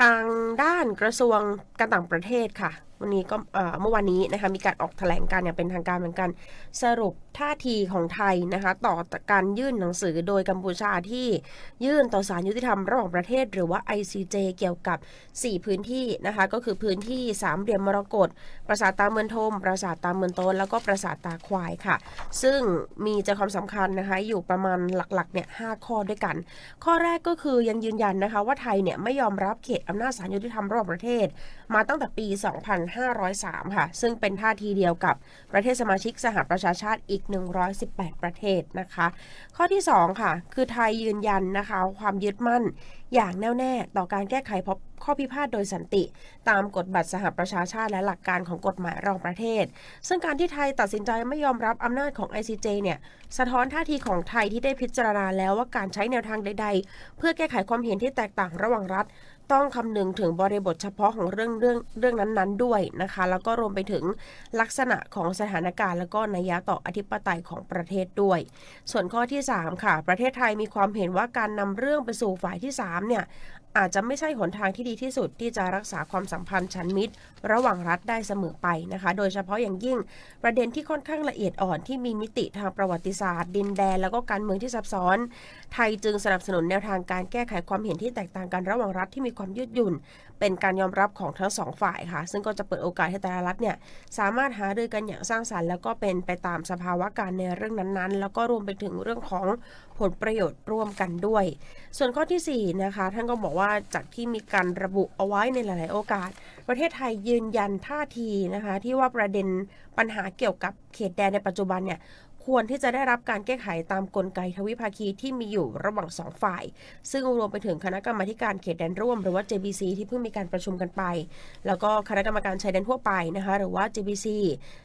ทางด้านกระทรวงการต่างประเทศค่ะ วันนี้ก็เมื่อวานนี้นะคะมีการออกแถลงการอย่างเป็นทางการเหมือนกัน สรุปท่าทีของไทยนะคะต่อการยื่นหนังสือโดยกัมพูชาที่ยื่นต่อศาลยุติธรรมระหว่างประเทศ หรือว่า ICJ เกี่ยวกับ 4 พื้นที่นะคะก็คือพื้นที่สามเหลี่ยมมรกตปราสาทตาเมือนทม ปราสาทตาเมือนโตนแล้วก็ปราสาทตาควายค่ะ ซึ่งมีใจความสำคัญนะคะอยู่ประมาณหลักๆเนี่ยหข้อด้วยกัน ข้อแรกก็คือยังยืนยันนะคะว่าไทยเนี่ยไม่ยอมรับเขตอำนาจศาลยุติธรรมระหว่างประเทศ มาตั้งแต่ปี 2503 ค่ะ ซึ่งเป็นท่าทีเดียวกับประเทศสมาชิกสหประชาชาติอีก118 ประเทศนะคะ ข้อที่ 2 ค่ะ คือไทยยืนยันนะคะ ความยึดมั่นอย่างแน่วแน่ต่อการแก้ไข ข้อพิพาทโดยสันติ ตามกฎบัตรสหประชาชาติและหลักการของกฎหมายระหว่างประเทศ ซึ่งการที่ไทยตัดสินใจไม่ยอมรับอำนาจของ ICJ เนี่ยสะท้อนท่าทีของไทยที่ได้พิจารณาแล้วว่าการใช้แนวทางใด ๆ เพื่อแก้ไขความเห็นที่แตกต่างระหว่างรัฐต้องคำนึงถึงบริบทเฉพาะของเรื่องเรื่องเรื่องนั้นๆด้วยนะคะ แล้วก็รวมไปถึงลักษณะของสถานการณ์ แล้วก็นัยยะต่ออธิปไตยของประเทศด้วย ส่วนข้อที่ 3 ค่ะ ประเทศไทยมีความเห็นว่าการนำเรื่องไปสู่ฝ่ายที่3เนี่ยอาจจะไม่ใช่หนทางที่ดีที่สุดที่จะรักษาความสัมพันธ์ชั้นมิตร ระหว่างรัฐได้เสมอไปนะคะ โดยเฉพาะอย่างยิ่งประเด็นที่ค่อนข้างละเอียดอ่อนที่มีมิติทางประวัติศาสตร์ ดินแดน แล้วก็การเมืองที่ซับซ้อน ไทยจึงสนับสนุนแนวทางการแก้ไขความเห็นที่แตกต่างกันระหว่างรัฐที่มีความยืดหยุ่น เป็นการยอมรับของทั้งสองฝ่ายค่ะ ซึ่งก็จะเปิดโอกาสให้แต่ละรัฐเนี่ยสามารถหารือกันอย่างสร้างสรรค์แล้วก็เป็นไปตามสภาวะการในเรื่องนั้นๆ แล้วก็รวมไปถึงเรื่องของผลประโยชน์ร่วมกันด้วย ส่วนข้อที่4นะคะท่านก็บอกว่าจากที่มีการระบุเอาไว้ในหลาย ๆ โอกาส ประเทศไทยยืนยันท่าทีนะคะ ที่ว่าประเด็นปัญหาเกี่ยวกับเขตแดนในปัจจุบันเนี่ยควรที่จะได้รับการแก้ไขตามกลไกทวิภาคีที่มีอยู่ระหว่างสองฝ่าย ซึ่งรวมไปถึงคณะกรรมาการเขตแดนร่วม หรือว่า JBC ที่เพิ่งมีการประชุมกันไป แล้วก็คณะกรรมการชายแดนทั่วไปนะคะหรือว่า JBC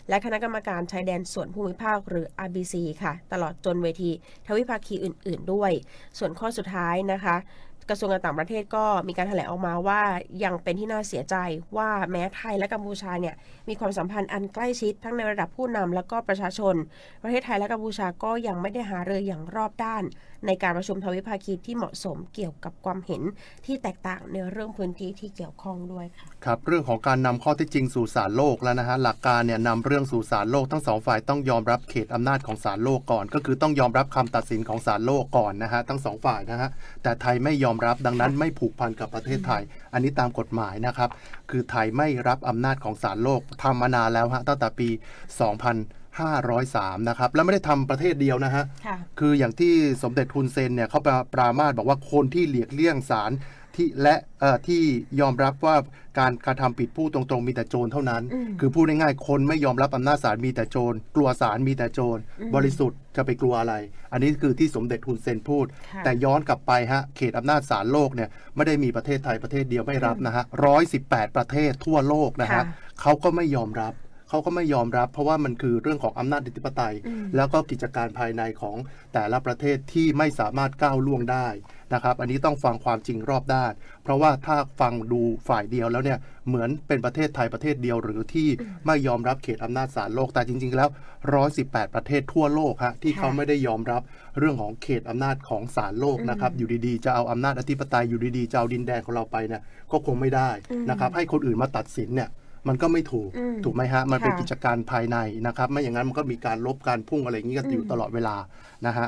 และคณะกรรมการชายแดนส่วนภูมิภาคหรือ RBC ค่ะ ตลอดจนเวทีทวิภาคีอื่น ๆ ด้วย ส่วนข้อสุดท้ายนะคะ กระทรวงการต่างประเทศก็มีการแถลงออกมาว่ายังเป็นที่น่าเสียใจว่าแม้ไทยและกัมพูชาเนี่ยมีความสัมพันธ์อันใกล้ชิดทั้งในระดับผู้นำและก็ประชาชน ประเทศไทยและกัมพูชาก็ยังไม่ได้หาเรืออย่างรอบด้าน ในการประชุมทวิภาคีที่เหมาะสมเกี่ยวกับความเห็นที่แตกต่างในเรื่องพื้นที่ที่เกี่ยวข้องด้วยค่ะครับเรื่องของการนำข้อที่จริงสู่ศาลโลกแล้วนะฮะหลักการเนี่ยนำเรื่องสู่ศาลโลกทั้งสองฝ่ายต้องยอมรับเขตอำนาจของศาลโลกก่อน ก็คือต้องยอมรับคำตัดสินของศาลโลกก่อนนะฮะทั้งสองฝ่ายนะฮะแต่ไทยไม่ยอมรับ ดังนั้นไม่ผูกพันกับประเทศไทย อันนี้ตามกฎหมายนะครับ คือไทยไม่รับอำนาจของศาลโลกทำมานานแล้วฮะตั้งแต่ปี 2503 นะครับ แล้วไม่ได้ทำประเทศเดียวนะฮะค่ะคืออย่างที่สมเด็จฮุนเซนเนี่ยเขาปราปรามาสบอกว่าคนที่หลีกเลี่ยงศาล ที่และเอ่อที่ยอมรับว่าการกระทำผิดผู้ตรงๆ มีแต่โจรเท่านั้นอืมคือพูดง่ายๆคนไม่ยอมรับอำนาจศาลมีแต่โจรกลัวศาลมีแต่โจรอืมบริสุทธิ์จะไปกลัวอะไร อันนี้คือที่สมเด็จฮุนเซนพูดค่ะแต่ย้อนกลับไปฮะเขตอำนาจศาลโลกเนี่ยไม่ได้มีประเทศไทยประเทศเดียวไม่รับนะฮะร้อยสิบแปดประเทศทั่วโลกนะฮะค่ะเขาก็ไม่ยอมรับเขาก็ไม่ยอมรับเพราะว่ามันคือเรื่องของอำนาจอธิปไตยอืมแล้วก็กิจการภายในของแต่ละประเทศที่ไม่สามารถก้าวล่วงได้ นะครับอันนี้ต้องฟังความจริงรอบด้าน เพราะว่าถ้าฟังดูฝ่ายเดียวแล้วเนี่ยเหมือนเป็นประเทศไทยประเทศเดียวหรือที่ไม่ยอมรับเขตอำนาจศาลโลกแต่จริง ๆ แล้ว 118 ประเทศทั่วโลกฮะที่ค่ะเขาไม่ได้ยอมรับเรื่องของเขตอำนาจของศาลโลกนะครับอยู่ดีๆ จะเอาอำนาจอธิปไตยอยู่ดีๆจะเอาดินแดนของเราไปเนี่ยก็คงไม่ได้นะครับให้คนอื่นมาตัดสินเนี่ยมันก็ไม่ถูกอืมถูกไหมฮะ มันเป็นค่ะกิจการภายในนะครับ ไม่อย่างนั้นมันก็มีการลบการพุ่งอะไรอย่างนี้กันอยู่อืมตลอดเวลานะฮะ